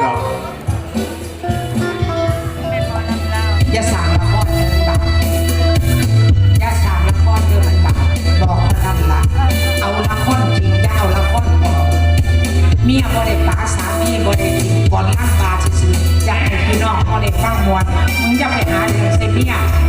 ครับยาสั่ละครเดินบักอยาสั่ละครเดินบักบอกมาทำละเอาละครจริงยาเอาละครปลอมเมียบ่ได้ป๋สามีบ่ได้กิอลล่างบาซื่ให้พี่นองบ่ได้ฟังนมึงจะไปหาเรื่ใส่เม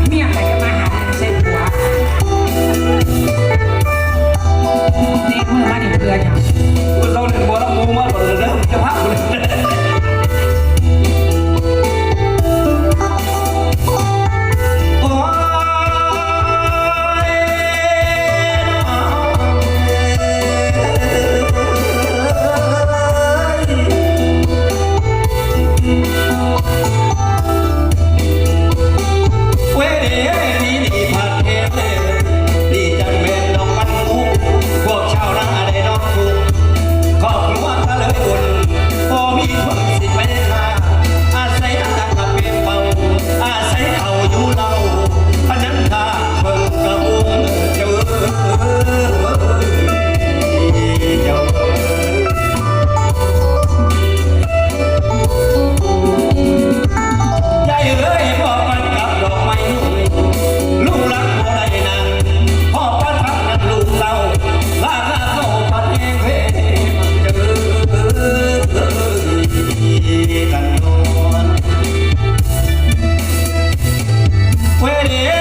Where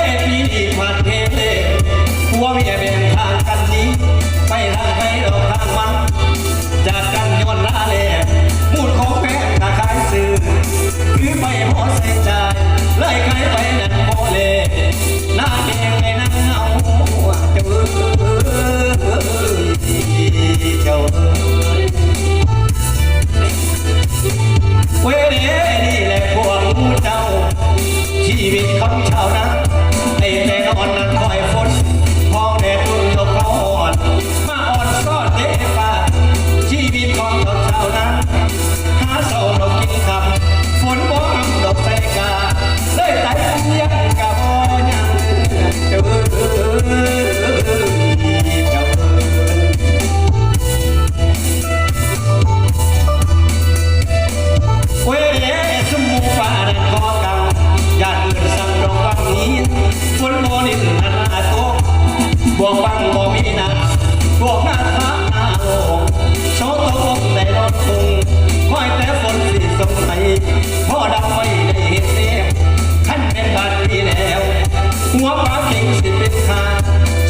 หัวปลาเก่งสิเป็นขา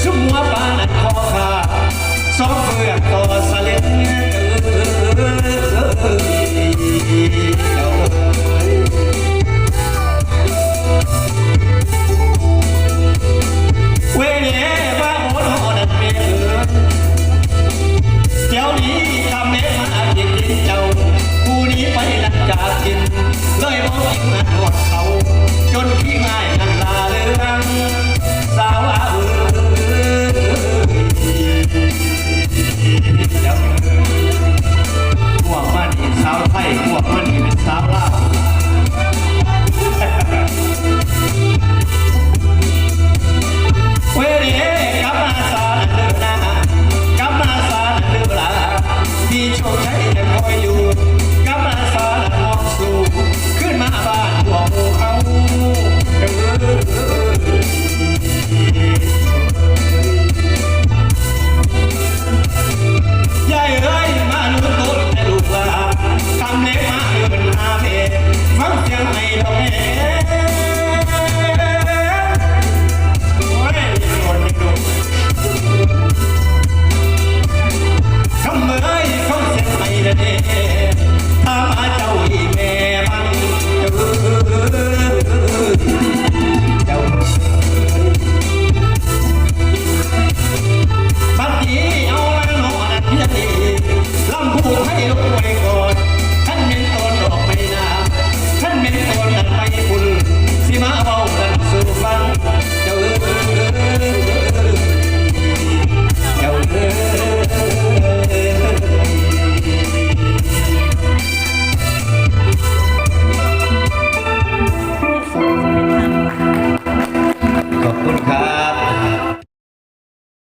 ชุบหัวปลาหนักคอขาซอฟเฟือกต่อสะเล็ดเออ